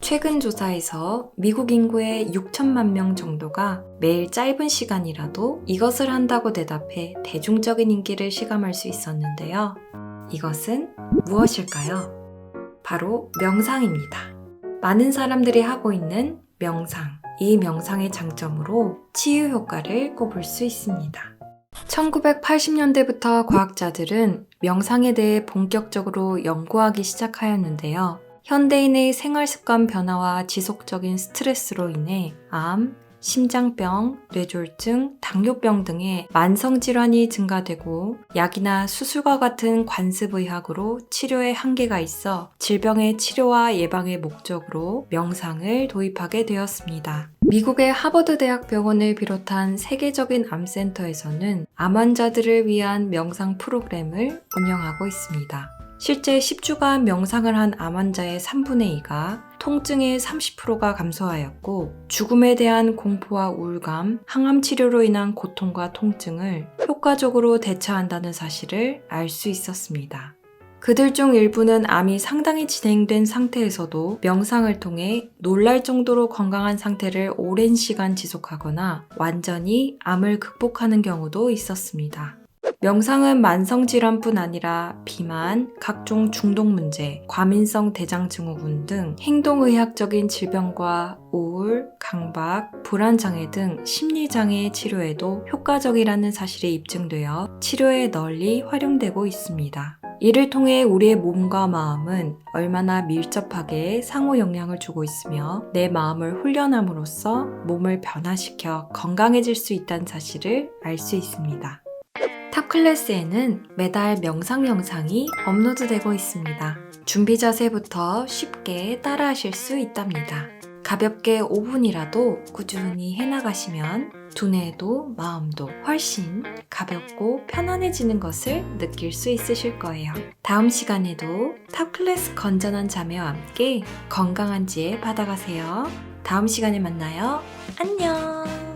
최근 조사에서 미국 인구의 6천만 명 정도가 매일 짧은 시간이라도 이것을 한다고 대답해 대중적인 인기를 시감할 수 있었는데요. 이것은 무엇일까요? 바로 명상입니다. 많은 사람들이 하고 있는 명상. 이 명상의 장점으로 치유 효과를 꼽을 수 있습니다. 1980년대부터 과학자들은 명상에 대해 본격적으로 연구하기 시작하였는데요. 현대인의 생활 습관 변화와 지속적인 스트레스로 인해 암, 심장병, 뇌졸중, 당뇨병 등의 만성 질환이 증가되고 약이나 수술과 같은 관습의학으로 치료에 한계가 있어 질병의 치료와 예방의 목적으로 명상을 도입하게 되었습니다. 미국의 하버드 대학 병원을 비롯한 세계적인 암센터에서는 암 환자들을 위한 명상 프로그램을 운영하고 있습니다. 실제 10주간 명상을 한 암 환자의 3분의 2가 통증의 30%가 감소하였고 죽음에 대한 공포와 우울감, 항암 치료로 인한 고통과 통증을 효과적으로 대처한다는 사실을 알 수 있었습니다. 그들 중 일부는 암이 상당히 진행된 상태에서도 명상을 통해 놀랄 정도로 건강한 상태를 오랜 시간 지속하거나 완전히 암을 극복하는 경우도 있었습니다. 명상은 만성질환뿐 아니라 비만, 각종 중독 문제, 과민성 대장증후군 등 행동의학적인 질병과 우울, 강박, 불안장애 등 심리장애 치료에도 효과적이라는 사실이 입증되어 치료에 널리 활용되고 있습니다. 이를 통해 우리의 몸과 마음은 얼마나 밀접하게 상호 영향을 주고 있으며 내 마음을 훈련함으로써 몸을 변화시켜 건강해질 수 있다는 사실을 알 수 있습니다. 탑 클래스에는 매달 명상 영상이 업로드되고 있습니다. 준비 자세부터 쉽게 따라하실 수 있답니다. 가볍게 5분이라도 꾸준히 해나가시면 두뇌도 마음도 훨씬 가볍고 편안해지는 것을 느낄 수 있으실 거예요. 다음 시간에도 탑 클래스 건전한 자매와 함께 건강한 지혜 받아가세요. 다음 시간에 만나요. 안녕!